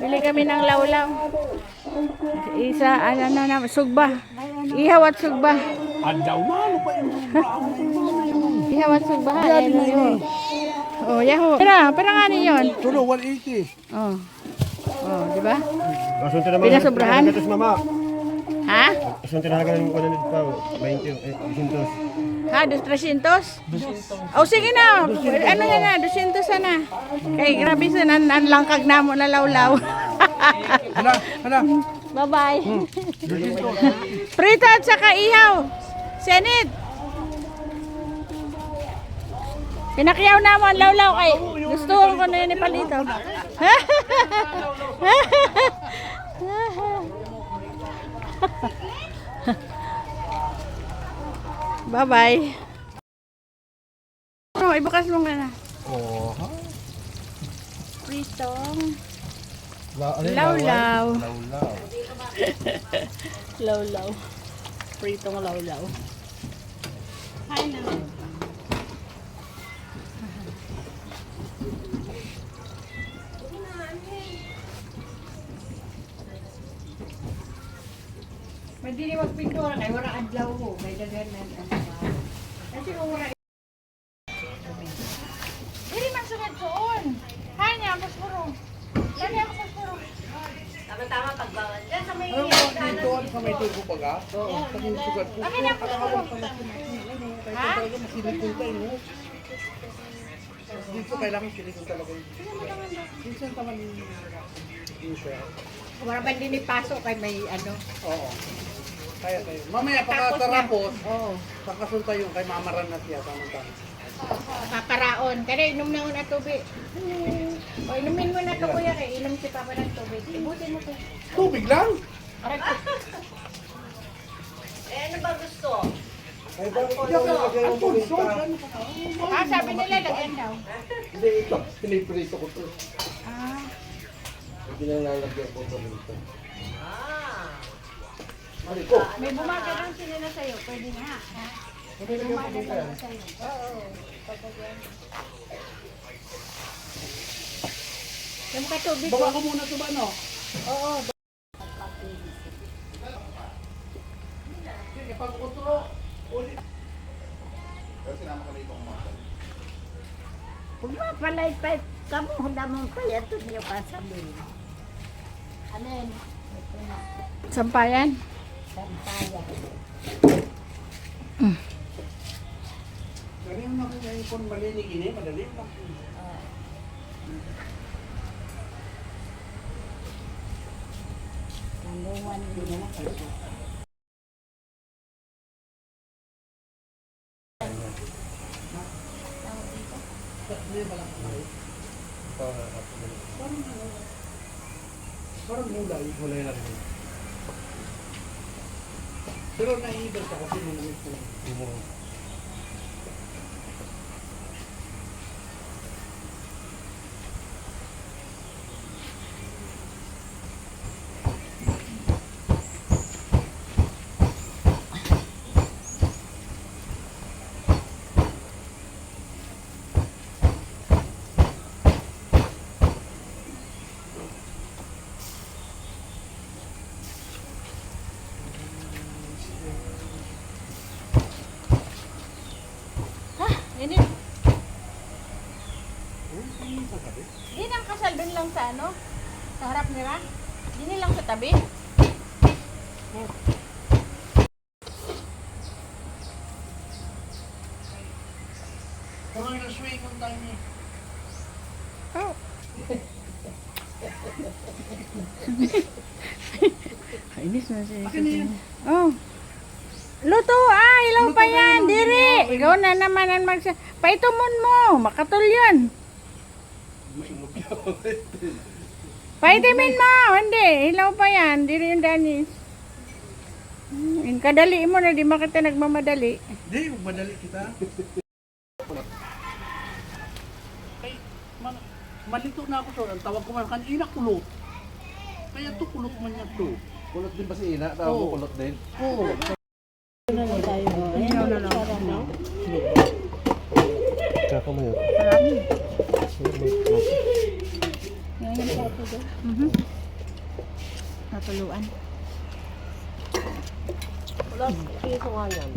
Bili kami ng lawlaw. Isa, ano na, na, sugba. Ihaw at sugba. Adaw malo pa yung Ihaw at sugba. Ayan na yun. Oh, yaho. Pera, pera nga niyon. Tulo, 180. Oh. Oh, di ba? Naman. Pinasobrahan? Ha? Asunto na hagan ng kunan pa. 20, eh, 200. Ha, 200? Oh, sige na. Ano yan na, 200 sana. Kay grabe sa nan nan langkag na mo na lawlaw. Hala, hala. Bye-bye. Prito at saka ihaw. Senit. Pinakyaw na mo ang lawlaw kay gusto ko na yun ipalito. Bye-bye. Oh, ibukas mo nga na. Oh. Pritong La, ano lawlaw. Lawlaw. Lawlaw. Pritong lawlaw. Hi na. Madili wag pintura kay wala adlaw ko kay daghan na ano ba. Kasi kung wala Dili man sugad suon. Hay niya paspuro. Dali ako paspuro. Tama-tama pagbawal. Yan sa may Ano mo dito sa may tubo pa ka? Oo. Paging sugat ko. Akin na paspuro. Ha? Talaga masilikon tayo, no? Dito kailangan silikon talaga. Minsan naman yung siya. Wala ba din ipasok kay may ano? Oo. Kaya tayo. Mamaya Tapos na. pagkatarapos, Oo. pagkasunta yung kay mamaran na siya. Tamang-tama. Paparaon. Kaya inom na una tubig. O inumin mo na to kuya kay inom si Papa ng tubig. Ibutin mo to. Tubig lang? Aray ko. Eh, ano ba gusto? Ay, bakit yung lagay yung paminta? Ah, sabi nila lagyan daw. Hindi, ito. Piniprito ko to. Ah. Hindi na lalagyan ko paminta. May bumaga lang sila na sa'yo. Pwede na. Ha? May bumaga lang sa'yo. Oo. Yung ka tubig ko. Bawa ko muna ito ba, no? Oo. Sige, pag-utro. Ulit. Kung mapalay pa, kamu handa mong payato niyo pa sabihin. Alin? Sampayan. Sampaya. Dali mo na kung kung malinig ini, madali lang. Nanduman din na kayo. Parang mulay. Mulay na rin. Pero naiiba siya kasi nung ito. Sa ano? Sa harap nila? Di lang sa tabi? Parang yung swing ang time niya. Oh. Kainis na siya. Akin na yan. Oh. Luto ah, ilaw pa yan, diri. Ikaw na naman ang magsa... Paitumon mo, makatul Paitimin mo, hindi. Ilaw pa yan, diri yung danis. Hmm, yung kadali mo na, di makita nagmamadali. Hindi, madali kita. Ay, man, malito na ako to. Ang tawag ko man kanina kulot. Kaya to kulot man niya to. Kulot din ba si Ina? Tawag Oo. mo kulot din? Oo. Kaka mo yun. Mhm. Natuluan. Wala, piso nga yan.